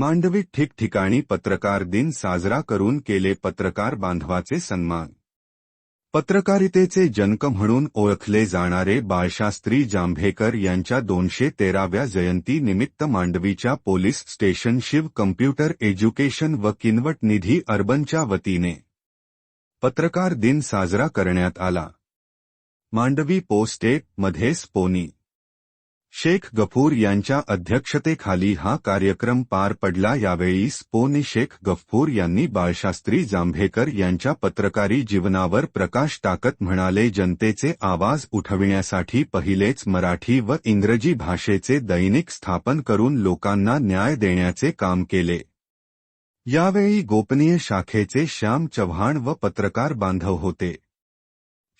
मांडवीत ठिकठिकाणी पत्रकार दिन साजरा करून केले पत्रकार बांधवाचे सन्मान. पत्रकारितेचे जनक म्हणून ओळखले जाणारे बाळशास्त्री जांभेकर यांच्या दोनशे तेराव्या जयंती निमित्त मांडवीच्या police station Shiv computer education व किनवट निधी अर्बनच्या वतीने पत्रकार दिन साजरा करण्यात आला. मांडवी पोस्टे मध्ये स्पोनी शेख गफूर यांच्या अध्यक्षतेखाली हा कार्यक्रम पार पडला. यावेळी स्पोनी शेख गफूर यांनी बाळशास्त्री जांभेकर यांच्या पत्रकारी जीवनावर प्रकाश टाकत म्हणाले जनतेचे आवाज उठविण्यासाठी पहिलेच मराठी व इंग्रजी भाषेचे दैनिक स्थापन करून लोकांना न्याय देण्याचे काम केले. यावेळी गोपनीय शाखेचे श्याम चव्हाण व पत्रकार बांधव होते.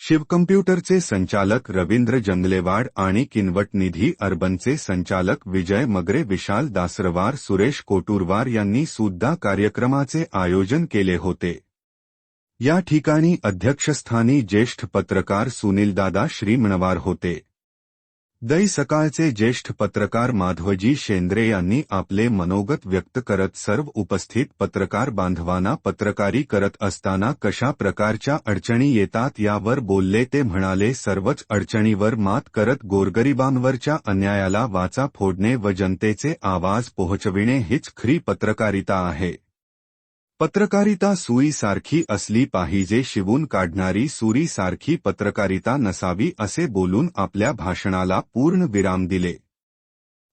शिवकम्प्युटरचे संचालक रवींद्र जंगलेवाड आणि किनवट निधी अर्बनचे संचालक विजय मगरे विशाल दासरवार सुरेश कोटुरवार यांनी सुद्धा कार्यक्रमाचे आयोजन केले होते. या ठिकाणी अध्यक्षस्थानी ज्येष्ठ पत्रकार सुनीलदादा श्रीमणवार होते. दै सकाळचे ज्येष्ठ पत्रकार माधवजी शेंद्रे यांनी आपले मनोगत व्यक्त करत सर्व उपस्थित पत्रकार बांधवांना पत्रकारी करत असताना कशा प्रकारच्या अडचणी येतात यावर बोलले ते म्हणाले सर्वच अडचणीवर मात करत गोरगरिबांवरच्या अन्यायाला वाचा फोडणे व जनतेचे आवाज पोहोचविणे हीच खरी पत्रकारिता आहे. पत्रकारिता सुईसारखी असली पाहिजे शिवून काढणारी सुरीसारखी पत्रकारिता नसावी असे बोलून आपल्या भाषणाला पूर्ण विराम दिले.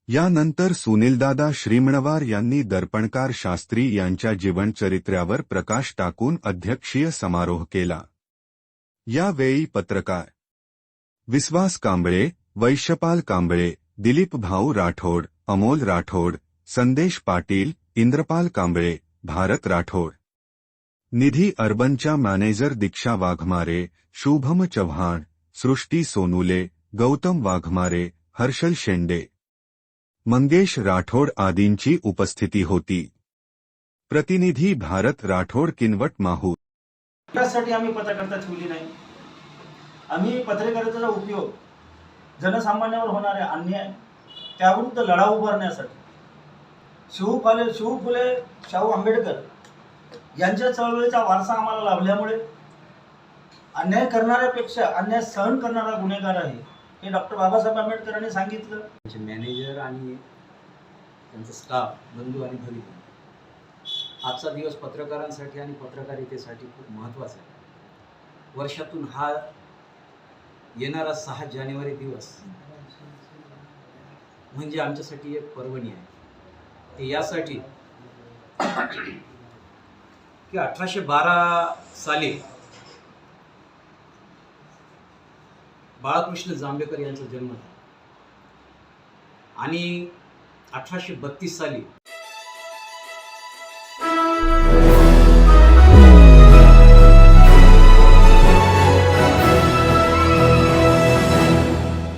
यानंतर सुनीलदादा श्रीमणवार यांनी दर्पणकार शास्त्री यांच्या जीवनचरित्र्यावर प्रकाश टाकून अध्यक्षीय समारोह केला. यावेळी पत्रकार विश्वास कांबळे वैश्यपाल कांबळे दिलीप भाऊ राठोड अमोल राठोड संदेश पाटील इंद्रपाल कांबळे भारत राठोड. निधी अर्बनच्या मॅनेजर दीक्षा वाघमारे शुभम चव्हाण सृष्टी सोनुले गौतम वाघमारे हर्षल शेंडे. मंगेश राठोड आदींची उपस्थिती होती. प्रतिनिधी भारत राठोड किनवट माहूर त्यासाठी आम्ही पत्रकारिता ठेवली नाही. आम्ही पत्रकारितेचा उपयोग जनसामान्यावर होणारे अन्याय त्याविरुद्ध लढा उभारण्यासाठी शिव फुले शिव फुले शाहू आंबेडकर यांच्या चळवळीचा वारसा आम्हाला लाभल्यामुळे अन्याय करणाऱ्यापेक्षा अन्याय सहन करणारा गुन्हेगार आहे हे डॉक्टर बाबासाहेब आंबेडकरांनी सांगितलं. त्यांचे मॅनेजर आणि त्यांचा स्टाफ बंधू आणि भगिनी आजचा दिवस पत्रकारांसाठी आणि पत्रकारितेसाठी खूप महत्त्वाचा आहे. वर्षातून हा येणारा सहा जानेवारी दिवस म्हणजे आमच्यासाठी एक पर्वणी आहे. ते यासाठी की अठराशे बारा साली बाळकृष्ण जांभेकर यांचा जन्म झाला. आणि अठराशे बत्तीस साली